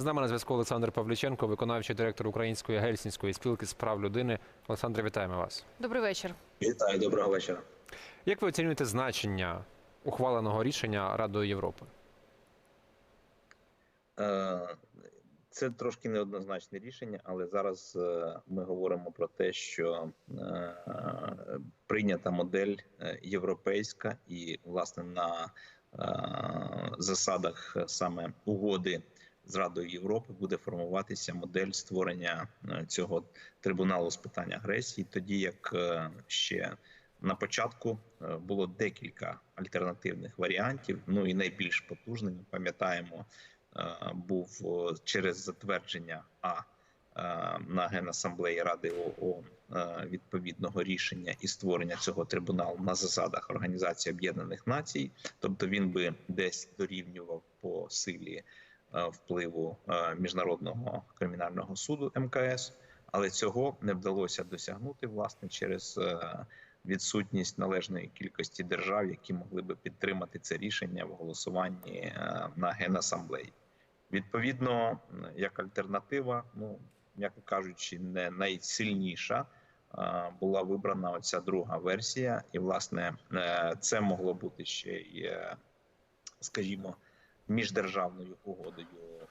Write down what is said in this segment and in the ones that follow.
З нами на зв'язку Олександр Павліченко, виконавчий директор Української гельсінської спілки з прав людини. Олександр, вітаємо вас. Добрий вечір. Вітаю, доброго вечора. Як ви оцінюєте значення ухваленого рішення Радою Європи? Е, Це трошки неоднозначне рішення, але зараз е, ми говоримо про те, що е, прийнята модель європейська і, власне, на засадах саме угоди з Радою Європи буде формуватися модель створення е, цього трибуналу з питань агресії, тоді як е, ще на початку е, було декілька альтернативних варіантів. Ну і найбільш потужним ми пам'ятаємо був через затвердження А на Генасамблеї Ради ООН відповідного рішення і створення цього трибуналу на засадах Організації Об'єднаних Націй, тобто він би десь дорівнював по силі впливу е, міжнародного кримінального суду МКС, але цього не вдалося досягнути власне через е, відсутність належної кількості держав, які могли би підтримати це рішення в голосуванні е, на генасамблеї. Відповідно, як альтернатива, ну м'яко кажучи, не найсильніша е, була вибрана оця друга версія, і власне е, це могло бути ще й, е, скажімо, міждержавною угодою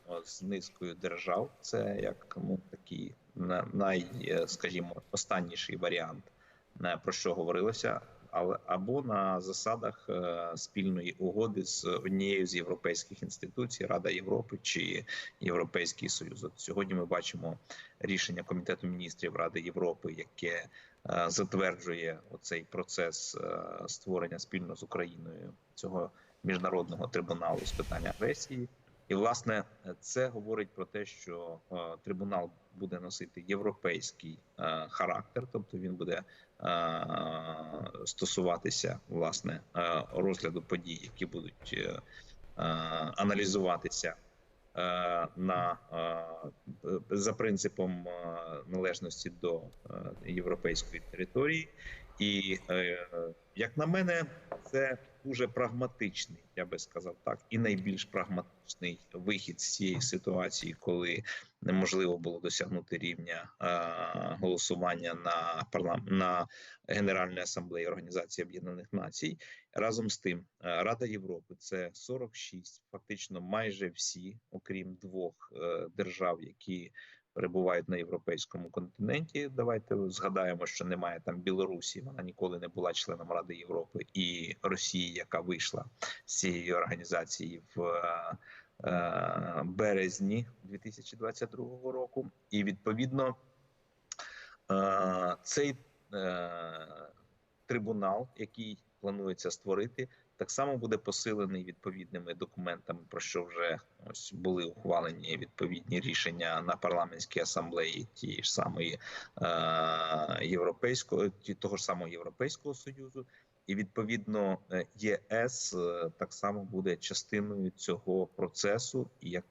е, з низкою держав. Це як ну такий на- най, е, скажімо, останніший варіант, про що говорилося, але або на засадах е, спільної угоди з однією з європейських інституцій, Рада Європи чи Європейський Союз. От сьогодні ми бачимо рішення Комітету міністрів Ради Європи, яке затверджує оцей процес створення спільно з Україною цього міжнародного трибуналу з питань агресії. І власне це говорить про те, що е, трибунал буде носити європейський е, характер, тобто він буде е, стосуватися власне е, розгляду подій, які будуть е, е, аналізуватися е, на е, за принципом е, належності до е, європейської території. І е, як на мене, це дуже прагматичний, я би сказав так, і найбільш прагматичний вихід з цієї ситуації, коли неможливо було досягнути рівня е, голосування на парлам... на Генеральній асамблеї Організації Об'єднаних Націй. Разом з тим, е, Рада Європи це 46, фактично майже всі, окрім двох е, держав, які перебувають на європейському континенті. Давайте згадаємо, що немає там Білорусі, вона ніколи не була членом Ради Європи, і Росії, яка вийшла з цієї організації в е, е, березні 2022 року. І відповідно е, цей трибунал, який планується створити, так само буде посилений відповідними документами, про що вже ось були ухвалені відповідні рішення на парламентській асамблеї тієї ж самої е, європейського того ж самого європейського союзу, і відповідно е, ЄС е, так само буде частиною цього процесу. І як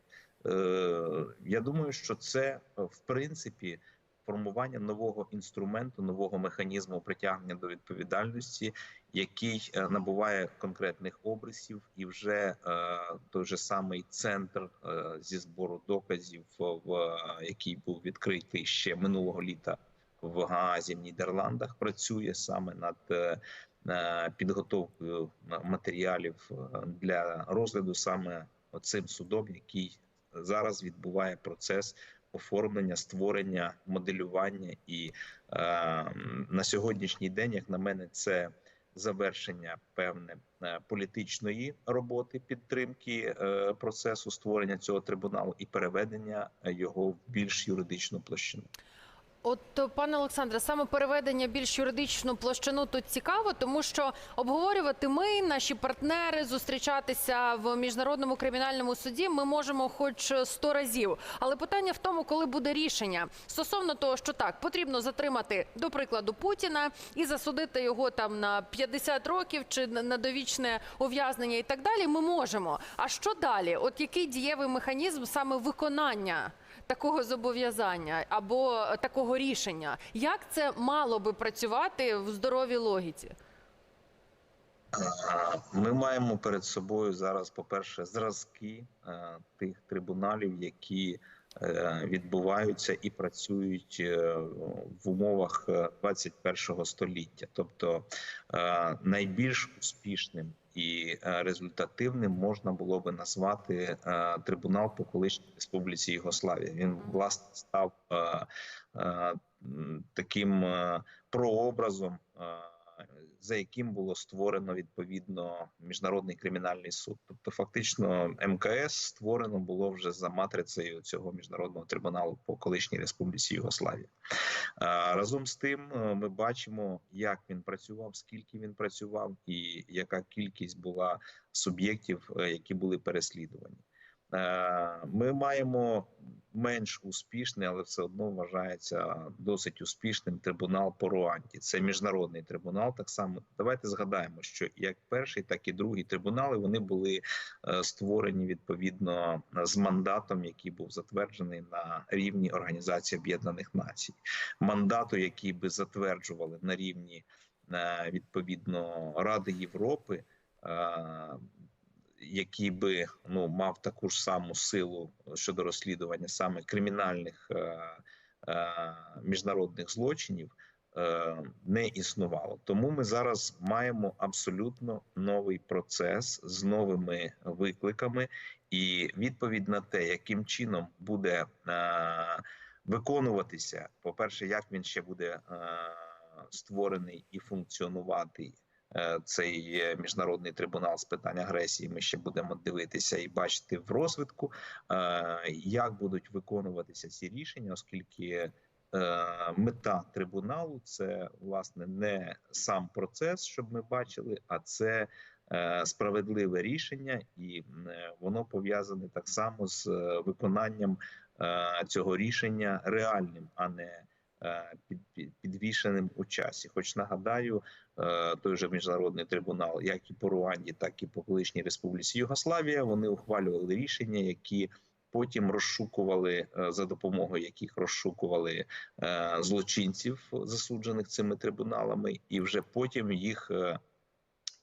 е, я думаю, що це е, в принципі формування нового інструменту, нового механізму притягнення до відповідальності, який е, набуває конкретних обрисів, і вже е, той же самий центр е, зі збору доказів, в який був відкритий ще минулого літа в Гаазі в Нідерландах, працює саме над підготовкою матеріалів для розгляду саме цим судом, який зараз відбуває процес оформлення, створення, моделювання. І е, на сьогоднішній день, як на мене, це завершення певне е, політичної роботи підтримки е, процесу створення цього трибуналу і переведення його в більш юридичну площину. От, е, пане Олександре, саме переведення більш юридичну площину тут цікаво, тому що обговорювати ми, наші партнери, зустрічатися в міжнародному кримінальному суді ми можемо хоч сто разів. Але питання в тому, коли буде рішення стосовно того, що так потрібно затримати, до прикладу, Путіна і засудити його там на 50 років чи на довічне ув'язнення і так далі. Ми можемо. А що далі? От який дієвий механізм саме виконання? такого зобов'язання або такого рішення. Як це мало би працювати в здоровій логіці? Ми маємо перед собою зараз, по-перше, зразки е, тих трибуналів, які е, відбуваються і працюють е, в умовах е, 21 століття. Тобто е, найбільш успішним і е, результативним можна було би назвати е, трибунал по колишній республіці Єгославія. Він власне став е, таким прообразом. За яким було створено відповідно міжнародний кримінальний суд. Тобто, фактично, МКС створено було вже за матрицею цього міжнародного трибуналу по колишній республіці Югославія. Разом з тим, е, ми бачимо, як він працював, скільки він працював, і яка кількість була суб'єктів, е, які були переслідувані. Е, Ми маємо менш успішний, але все одно вважається досить успішним трибунал по Руанді. Це міжнародний трибунал. Так само давайте згадаємо, що як перший, так і другий трибунали вони були е, створені відповідно з мандатом, який був затверджений на рівні Організації Об'єднаних Націй. Мандату, який би затверджували на рівні е, відповідно Ради Європи. Е, який би ну мав таку ж саму силу щодо розслідування саме кримінальних е, е, міжнародних злочинів, е, не існувало. Тому ми зараз маємо абсолютно новий процес з новими викликами, і відповідь на те, яким чином буде е, виконуватися, по перше, як він ще буде е, створений і функціонувати е, цей е, міжнародний трибунал з питань агресії. Ми ще будемо дивитися і бачити в розвитку, е, як будуть виконуватися ці рішення, оскільки е, мета трибуналу це власне не сам процес, щоб ми бачили, а це справедливе рішення, і воно пов'язане так само з виконанням цього рішення реальним, а не підвішеним у часі. Хоч нагадаю, е, той же міжнародний трибунал, як і по Руанді, так і по колишній республіці Югославія, вони ухвалювали рішення, які потім розшукували е, за допомогою яких розшукували е, злочинців, засуджених цими трибуналами, і вже потім їх. е,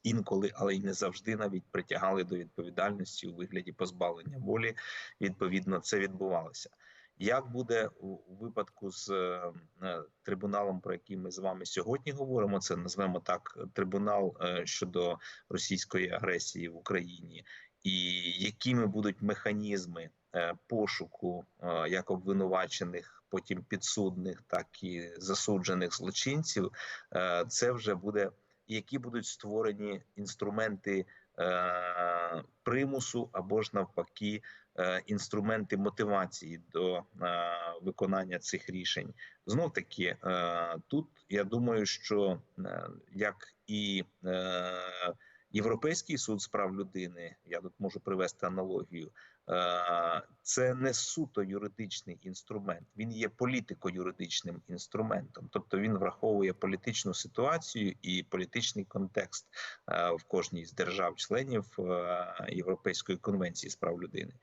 Інколи, але й не завжди навіть притягали до відповідальності у вигляді позбавлення волі. Відповідно, це відбувалося. Як буде у випадку з е, е, трибуналом, про який ми з вами сьогодні говоримо? Це назвемо так трибунал е, щодо російської агресії в Україні, і якими будуть механізми пошуку як обвинувачених, потім підсудних, так і засуджених злочинців? Це вже буде які будуть створені інструменти примусу або ж навпаки е, інструменти мотивації до е, виконання цих рішень. Знов таки е, тут я думаю, що е, як і е, Європейський суд з прав людини, я тут можу привести аналогію. е, Це не суто юридичний інструмент, він є політико-юридичним інструментом, тобто він враховує політичну ситуацію і політичний контекст е, в кожній з держав-членів е, Європейської конвенції з прав людини.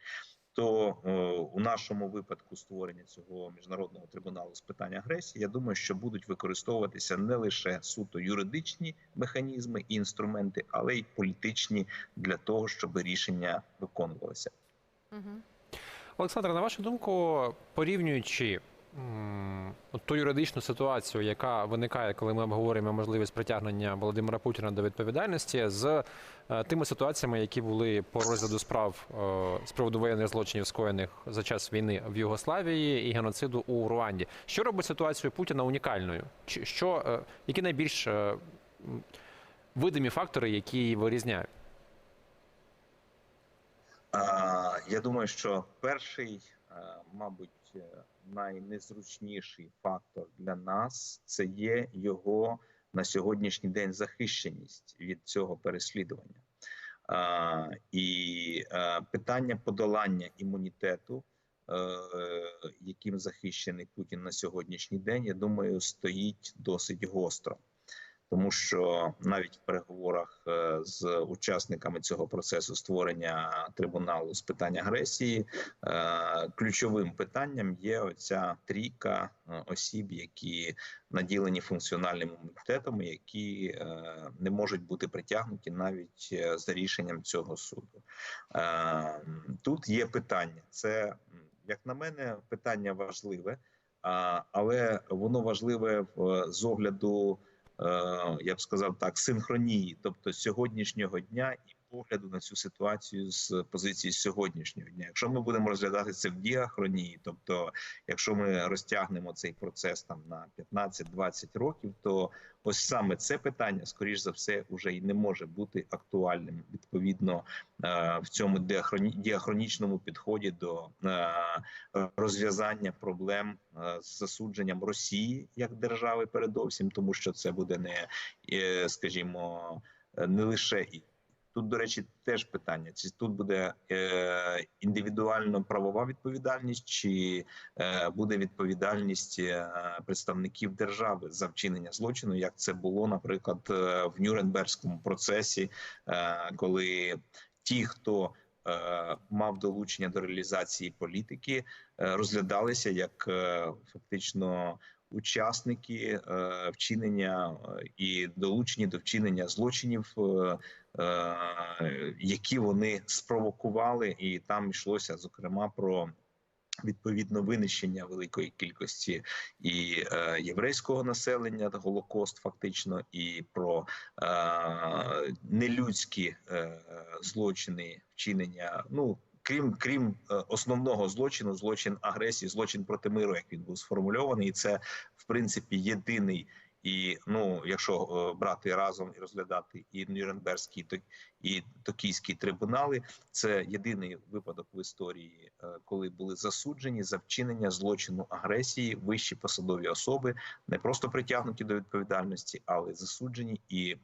То е, у нашому випадку створення цього міжнародного трибуналу з питань агресії, я думаю, що будуть використовуватися не лише суто юридичні механізми і інструменти, але й політичні для того, щоб рішення виконувалися. Угу. Олександр, на вашу думку, порівнюючи от ту юридичну ситуацію, яка виникає, коли ми обговорюємо можливість притягнення Володимира Путіна до відповідальності, з е, тими ситуаціями, які були по розгляду справ е, з приводу воєнних злочинів, скоєних за час війни в Югославії і геноциду у Руанді, що робить ситуацію Путіна унікальною? Що, е, які найбільш видимі фактори, які її вирізняють? Я думаю, що перший, мабуть, е, найнезручніший фактор для нас це є його на сьогоднішній день захищеність від цього переслідування. І е, питання подолання імунітету, е, яким захищений Путін на сьогоднішній день, я думаю, стоїть досить гостро. Тому що навіть в переговорах е, з учасниками цього процесу створення трибуналу з питань агресії е, ключовим питанням є оця трійка е, осіб, які наділені функціональним імунітетом, які не можуть бути притягнуті навіть за рішенням цього суду. Тут є питання. Це, як на мене, питання важливе, але воно важливе з огляду, я б сказав так, синхронії, тобто сьогоднішнього дня і погляду на цю ситуацію з позиції сьогоднішнього дня. Якщо ми будемо розглядати це в діахронії, тобто якщо ми розтягнемо цей процес там на 15-20 років, то ось саме це питання, скоріш за все, вже і не може бути актуальним відповідно е, в цьому діахроні- діахронічному підході до е, розв'язання проблем е, з засудженням Росії як держави, передовсім, тому що це буде не, скажімо, не лише і. Тут, до речі, теж питання: чи тут буде е, індивідуально правова відповідальність, чи е, буде відповідальність е, представників держави за вчинення злочину, як це було, наприклад, е, в Нюрнберзькому процесі, е, коли ті, хто е, мав долучення до реалізації політики, е, розглядалися як е, фактично учасники е, вчинення е, і долучені до вчинення злочинів, е, які вони спровокували, і там йшлося зокрема про. Відповідно винищення великої кількості і е, єврейського населення, голокост, фактично, і про е, нелюдські е, злочини вчинення. Ну крім крім е, основного злочину, злочин агресії, злочин проти миру, як він був сформульований, і це в принципі єдиний. І ну, якщо е, брати разом і розглядати і Нюрнберзький, і Токійський трибунали, це єдиний випадок в історії, е, коли були засуджені за вчинення злочину агресії вищі посадові особи, не просто притягнуті до відповідальності, але засуджені, і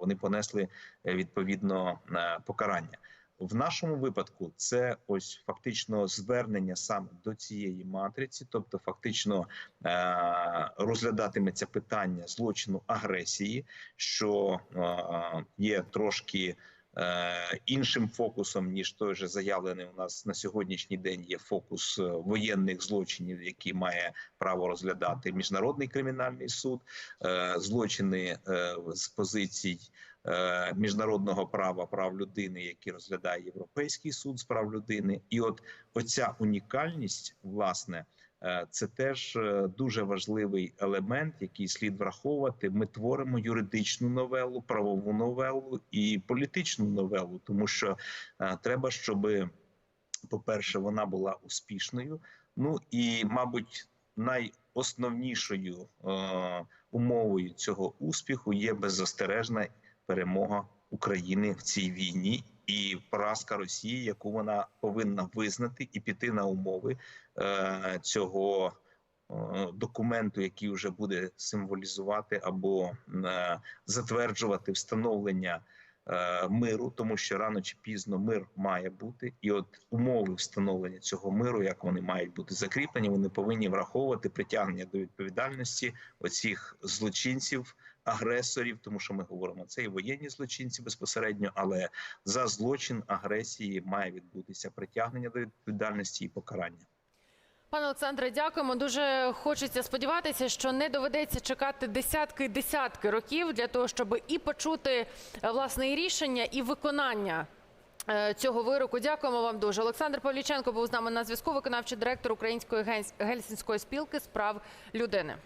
вони понесли відповідно покарання. В нашому випадку це ось фактично звернення саме до цієї матриці, тобто фактично е- розглядатиметься питання злочину агресії, що е- є трошки е- іншим фокусом ніж той же заявлений у нас на сьогоднішній день. Є фокус воєнних злочинів, які має право розглядати міжнародний кримінальний суд, злочини з позицій міжнародного права прав людини, які розглядає Європейський суд з прав людини, і от оця унікальність, власне, е, це теж е, дуже важливий елемент, який слід враховувати. Ми творимо юридичну новелу, правову новелу і політичну новелу, тому що е, треба, щоб, по-перше, вона була успішною. Ну і, мабуть, найосновнішою е, умовою цього успіху є беззастережна перемога України в цій війні і поразка Росії, яку вона повинна визнати і піти на умови е, цього е, документу, який вже буде символізувати або е, затверджувати встановлення. е, Миру, тому що рано чи пізно мир має бути, і от умови встановлення цього миру, як вони мають бути закріплені, вони повинні враховувати притягнення до відповідальності оцих злочинців, агресорів, тому що ми говоримо це і воєнні злочинці безпосередньо, але за злочин агресії має відбутися притягнення до відповідальності і покарання. Пане Олександре, дякуємо. Дуже хочеться сподіватися, що не доведеться чекати десятки і десятки років для того, щоб і почути е, власне і рішення, і виконання. е, Цього вироку дякуємо вам дуже. Олександр Павліченко був з нами на зв'язку. Виконавчий директор Української гельс- гельсінської спілки з прав людини.